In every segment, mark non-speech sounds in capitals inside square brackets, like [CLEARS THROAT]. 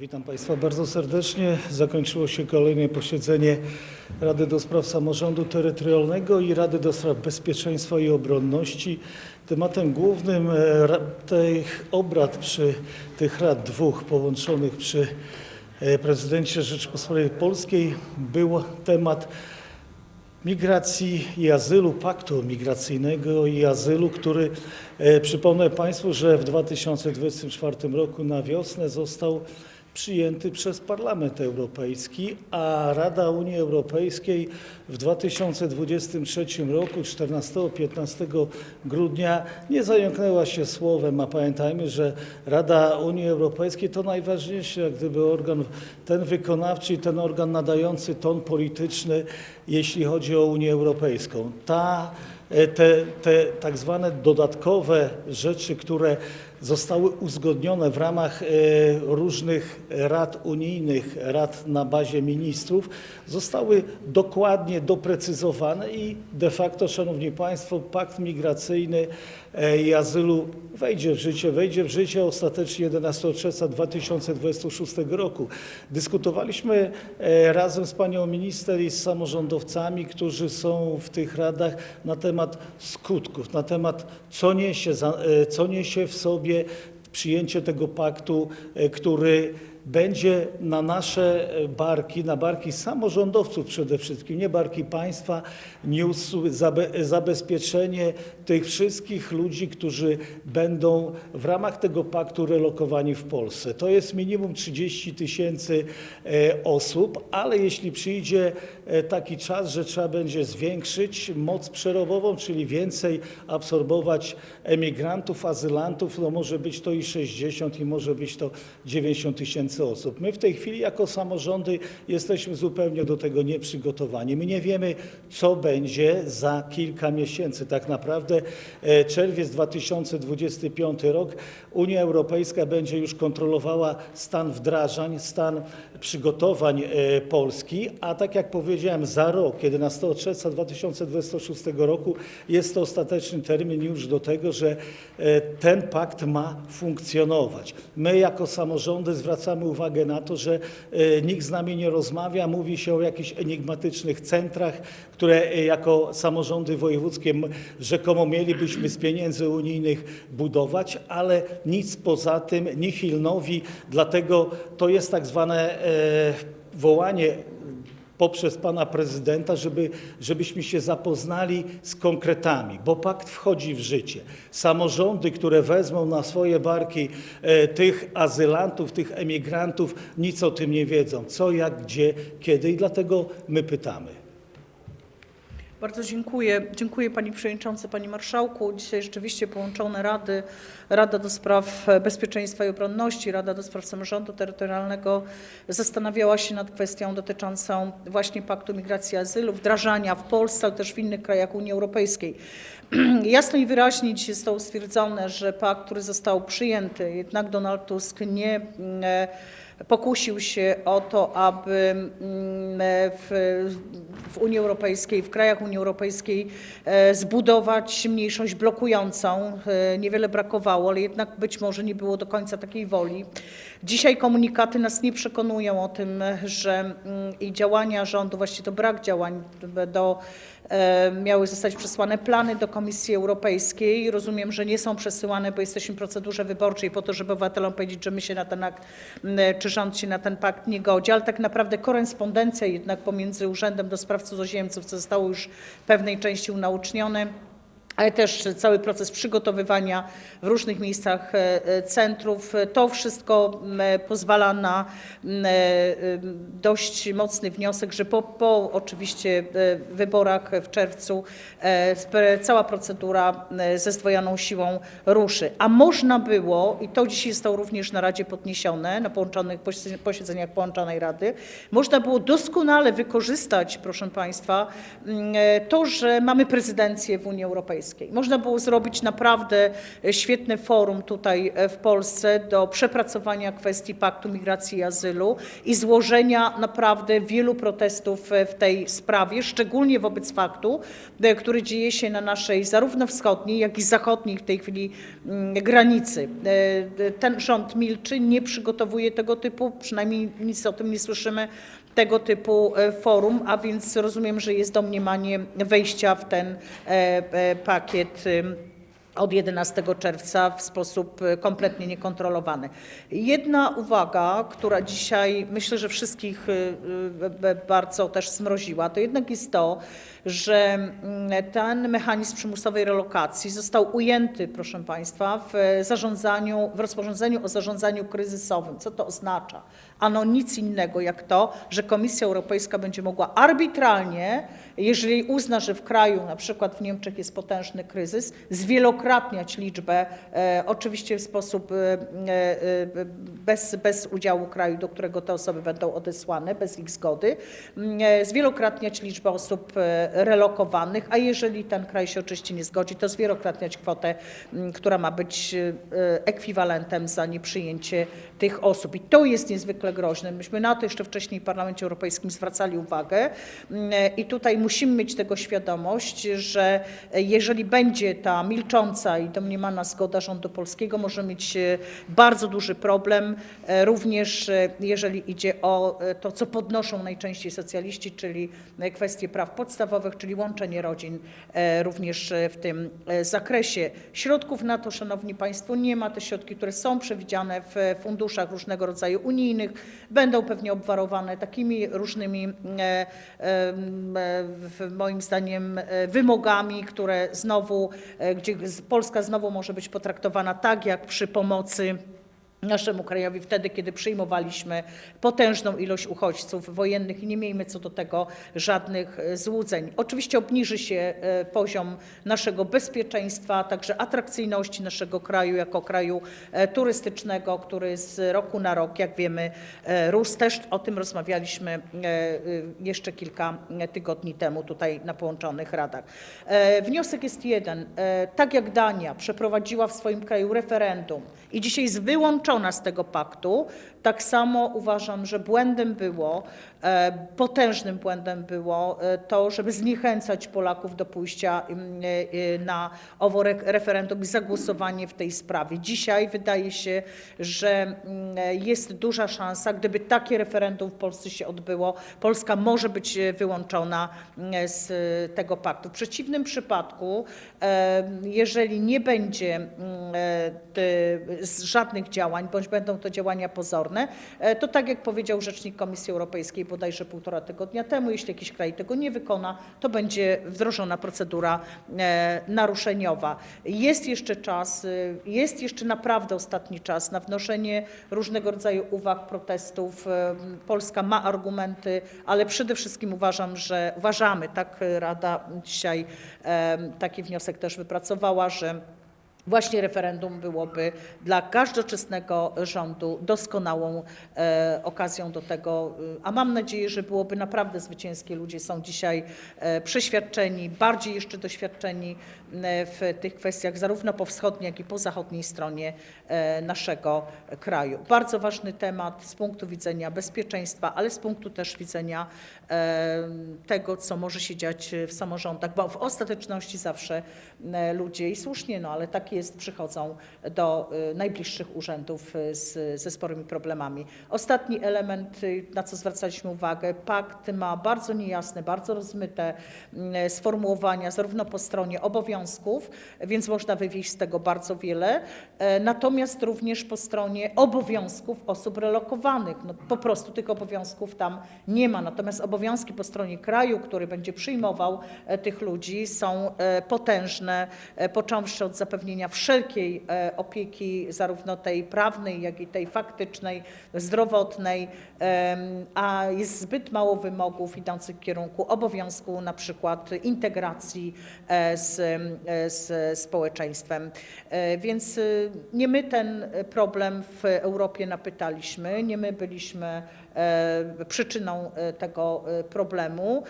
Witam Państwa bardzo serdecznie. Zakończyło się kolejne posiedzenie Rady do Spraw Samorządu Terytorialnego i Rady do Spraw Bezpieczeństwa i Obronności. Tematem głównym e, tych obrad przy tych rad dwóch połączonych przy e, prezydencie Rzeczypospolitej Polskiej był temat migracji i azylu, paktu migracyjnego i azylu, który e, przypomnę Państwu, że w 2024 roku na wiosnę został przyjęty przez Parlament Europejski, a Rada Unii Europejskiej w 2023 roku 14-15 grudnia nie zająknęła się słowem, a pamiętajmy, że Rada Unii Europejskiej to najważniejszy jak gdyby organ, ten wykonawczy ten organ nadający ton polityczny, jeśli chodzi o Unię Europejską. Ta, te, te tak zwane dodatkowe rzeczy, które zostały uzgodnione w ramach e, różnych rad unijnych, rad na bazie ministrów, zostały dokładnie doprecyzowane i de facto, Szanowni Państwo, pakt migracyjny e, i azylu wejdzie w życie, wejdzie w życie ostatecznie 11 czerwca 2026 roku. Dyskutowaliśmy e, razem z panią minister i z samorządowcami, którzy są w tych radach na temat skutków, na temat co niesie, e, co niesie w sobie przyjęcie tego paktu, e, który będzie na nasze e, barki, na barki samorządowców przede wszystkim, nie barki państwa, niósł zabe- zabezpieczenie tych wszystkich ludzi, którzy będą w ramach tego paktu relokowani w Polsce. To jest minimum 30 tysięcy e, osób, ale jeśli przyjdzie e, taki czas, że trzeba będzie zwiększyć moc przerobową, czyli więcej absorbować emigrantów, azylantów, no może być to i 60 i może być to 90 tysięcy osób. My w tej chwili jako samorządy jesteśmy zupełnie do tego nieprzygotowani. My nie wiemy, co będzie za kilka miesięcy. Tak naprawdę e, czerwiec 2025 rok Unia Europejska będzie już kontrolowała stan wdrażań, stan przygotowań e, Polski, a tak jak powiedziałem, za rok, 11 czerwca 2026 roku jest to ostateczny termin już do tego, że e, ten pakt ma funkcjonować. My jako samorządy zwracamy uwagę na to, że e, nikt z nami nie rozmawia, mówi się o jakichś enigmatycznych centrach, które e, jako samorządy wojewódzkie rzekomo mielibyśmy z pieniędzy unijnych budować, ale nic poza tym, nihil nowi, dlatego to jest tak zwane e, wołanie poprzez pana prezydenta, żeby, żebyśmy się zapoznali z konkretami, bo pakt wchodzi w życie. Samorządy, które wezmą na swoje barki e, tych azylantów, tych emigrantów, nic o tym nie wiedzą, co, jak, gdzie, kiedy i dlatego my pytamy. Bardzo dziękuję. Dziękuję Pani Przewodniczący, Panie Marszałku. Dzisiaj rzeczywiście połączone rady, Rada do Spraw Bezpieczeństwa i Obronności, Rada do Spraw Samorządu Terytorialnego zastanawiała się nad kwestią dotyczącą właśnie Paktu Migracji i Azylu, wdrażania w Polsce, ale też w innych krajach Unii Europejskiej. [CLEARS THROAT] Jasno i wyraźnie dzisiaj zostało stwierdzone, że pakt, który został przyjęty, jednak Donald Tusk nie e, pokusił się o to, aby mm, w, w Unii Europejskiej, w krajach Unii Europejskiej e, zbudować mniejszość blokującą. E, Niewiele brakowało, ale jednak być może nie było do końca takiej woli. Dzisiaj komunikaty nas nie przekonują o tym, że mm, i działania rządu, właściwie to brak działań do miały zostać przesłane plany do Komisji Europejskiej. Rozumiem, że nie są przesyłane, bo jesteśmy w procedurze wyborczej po to, żeby obywatelom powiedzieć, że my się na ten akt, czy rząd się na ten pakt nie godzi, ale tak naprawdę korespondencja jednak pomiędzy Urzędem do Spraw Cudzoziemców, co zostało już w pewnej części unaucznione, ale też cały proces przygotowywania w różnych miejscach e, e, centrów. To wszystko pozwala na e, dość mocny wniosek, że po, po oczywiście wyborach w czerwcu cała procedura ze zdwojoną siłą ruszy. A można było, i to dzisiaj zostało również na Radzie podniesione, na połączonych posiedzeniach- połączonej Rady, można było doskonale wykorzystać, proszę Państwa, to, że mamy prezydencję w Unii Europejskiej. Europejskiej. Można było zrobić naprawdę e, świetne forum tutaj e, w Polsce do przepracowania kwestii Paktu Migracji i Azylu i złożenia naprawdę wielu protestów e, w tej sprawie, szczególnie wobec faktu, który dzieje się na naszej zarówno wschodniej, jak i zachodniej w tej chwili mm, granicy. Ten rząd milczy, nie przygotowuje tego typu, przynajmniej nic o tym nie słyszymy, tego typu e, forum, a więc rozumiem, że jest domniemanie wejścia w ten e, e, pakiet od 11 czerwca w sposób kompletnie niekontrolowany. Jedna uwaga, która dzisiaj myślę, że wszystkich e, e, bardzo też zmroziła, to jednak jest to, że mm, ten mechanizm przymusowej relokacji został ujęty, proszę Państwa, w zarządzaniu, w rozporządzeniu o zarządzaniu kryzysowym. Co to oznacza? Ano nic innego jak to, że Komisja Europejska będzie mogła arbitralnie, jeżeli uzna, że w kraju, na przykład w Niemczech jest potężny kryzys, zwielokrotniać liczbę, e, oczywiście w sposób e, e, bez, bez udziału kraju, do którego te osoby będą odesłane, bez ich zgody, m, e, zwielokrotniać liczbę osób e, relokowanych, a jeżeli ten kraj się oczywiście nie zgodzi, to zwielokrotniać kwotę, m, która ma być e, ekwiwalentem za nieprzyjęcie tych osób. I to jest niezwykle groźne. Myśmy na to jeszcze wcześniej w Parlamencie Europejskim zwracali uwagę m, i tutaj musimy mieć tego świadomość, że jeżeli będzie ta milcząca i domniemana zgoda rządu polskiego, może mieć e, bardzo duży problem, e, również e, jeżeli idzie o e, to, co podnoszą najczęściej socjaliści, czyli e, kwestie praw podstawowych, czyli łączenie rodzin e, również e, w tym e, zakresie. Środków na to, Szanowni Państwo, nie ma. Te środki, które są przewidziane w e, funduszach różnego rodzaju unijnych, będą pewnie obwarowane takimi różnymi, e, e, moim zdaniem, e, wymogami, które znowu, gdzie Polska znowu może być potraktowana tak, jak przy pomocy naszemu krajowi wtedy, kiedy przyjmowaliśmy potężną ilość uchodźców wojennych i nie miejmy co do tego żadnych e, złudzeń. Oczywiście obniży się e, poziom naszego bezpieczeństwa, także atrakcyjności naszego kraju jako kraju e, turystycznego, który z roku na rok, jak wiemy, rósł. Też o tym rozmawialiśmy jeszcze kilka tygodni temu tutaj na połączonych radach. Wniosek jest jeden. Tak jak Dania przeprowadziła w swoim kraju referendum i dzisiaj jest wyłączona z tego paktu, tak samo uważam, że błędem było, e, potężnym błędem było e, to, żeby zniechęcać Polaków do pójścia mm, e, na owo re- referendum i zagłosowanie w tej sprawie. Dzisiaj wydaje się, że mm, jest duża szansa, gdyby takie referendum w Polsce się odbyło, Polska może być wyłączona mm, z tego paktu. W przeciwnym przypadku, jeżeli nie będzie żadnych działań, bądź będą to działania pozorne, e, to tak jak powiedział rzecznik Komisji Europejskiej bodajże półtora tygodnia temu, jeśli jakiś kraj tego nie wykona, to będzie wdrożona procedura e, naruszeniowa. Jest jeszcze czas, y, jest jeszcze naprawdę ostatni czas na wnoszenie różnego rodzaju uwag, protestów. E, Polska ma argumenty, ale przede wszystkim uważam, że uważamy, tak Rada dzisiaj e, taki wniosek też wypracowała, że Właśnie referendum byłoby dla każdoczesnego rządu doskonałą e, okazją do tego, y, a mam nadzieję, że byłoby naprawdę zwycięskie. Ludzie są dzisiaj e, przeświadczeni, bardziej jeszcze doświadczeni e, w tych kwestiach, zarówno po wschodniej, jak i po zachodniej stronie e, naszego kraju. Bardzo ważny temat z punktu widzenia bezpieczeństwa, ale z punktu też widzenia e, tego, co może się dziać w samorządach, bo w ostateczności zawsze e, ludzie, i słusznie, no ale tak jest, przychodzą do e, najbliższych urzędów e, z, ze sporymi problemami. Ostatni element, y, na co zwracaliśmy uwagę, pakt ma bardzo niejasne, bardzo rozmyte sformułowania, zarówno po stronie obowiązków, więc można wywieźć z tego bardzo wiele, natomiast również po stronie obowiązków osób relokowanych. No, po prostu tych obowiązków tam nie ma. Natomiast obowiązki po stronie kraju, który będzie przyjmował tych ludzi, są potężne, począwszy od zapewnienia zapewnienia wszelkiej e, opieki, zarówno tej prawnej, jak i tej faktycznej, zdrowotnej, a jest zbyt mało wymogów idących w kierunku obowiązku na przykład integracji e, z, e, z społeczeństwem. Więc y, nie my ten problem w Europie napytaliśmy, nie my byliśmy przyczyną tego problemu.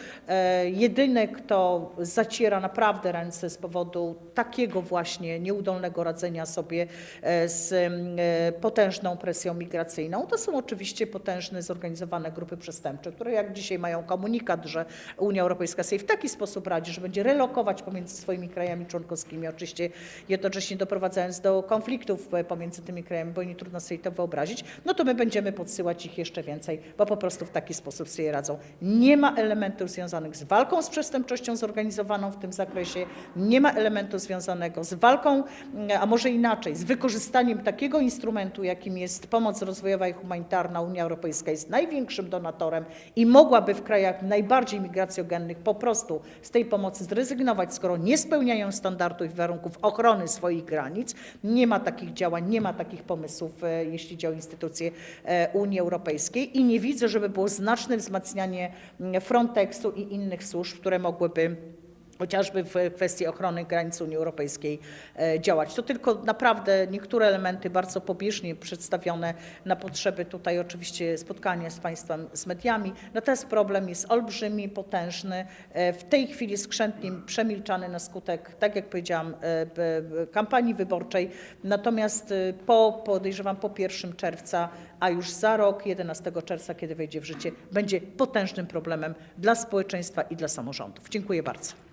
Jedyny, kto zaciera naprawdę ręce z powodu takiego właśnie nieudolnego radzenia sobie e, z e, potężną presją migracyjną, to są oczywiście potężne zorganizowane grupy przestępcze, które jak dzisiaj mają komunikat, że Unia Europejska sobie w taki sposób radzi, że będzie relokować pomiędzy swoimi krajami członkowskimi, oczywiście jednocześnie doprowadzając do konfliktów e, pomiędzy tymi krajami, bo nie trudno sobie to wyobrazić, no to my będziemy podsyłać ich jeszcze więcej, bo po prostu w taki sposób sobie radzą. Nie ma elementów związanych z walką z przestępczością zorganizowaną w tym zakresie, nie ma elementu związanego z walką, mm, a może inaczej, z wykorzystaniem takiego instrumentu, jakim jest pomoc rozwojowa i humanitarna. Unia Europejska jest największym donatorem i mogłaby w krajach najbardziej migracjogennych po prostu z tej pomocy zrezygnować, skoro nie spełniają standardów i warunków ochrony swoich granic. Nie ma takich działań, nie ma takich pomysłów, e, jeśli chodzi o instytucje e, Unii Europejskiej i nie widzę, żeby było znaczne wzmacnianie Frontexu i innych służb, które mogłyby chociażby w kwestii ochrony granic Unii Europejskiej e, działać. To tylko naprawdę niektóre elementy bardzo pobieżnie przedstawione na potrzeby tutaj oczywiście spotkania z Państwem, z mediami. Natomiast problem jest olbrzymi, potężny, e, w tej chwili skrzętnie przemilczany na skutek, tak jak powiedziałam, e, kampanii wyborczej. Natomiast po, podejrzewam, po 1 czerwca, a już za rok, 11 czerwca, kiedy wejdzie w życie, będzie potężnym problemem dla społeczeństwa i dla samorządów. Dziękuję bardzo.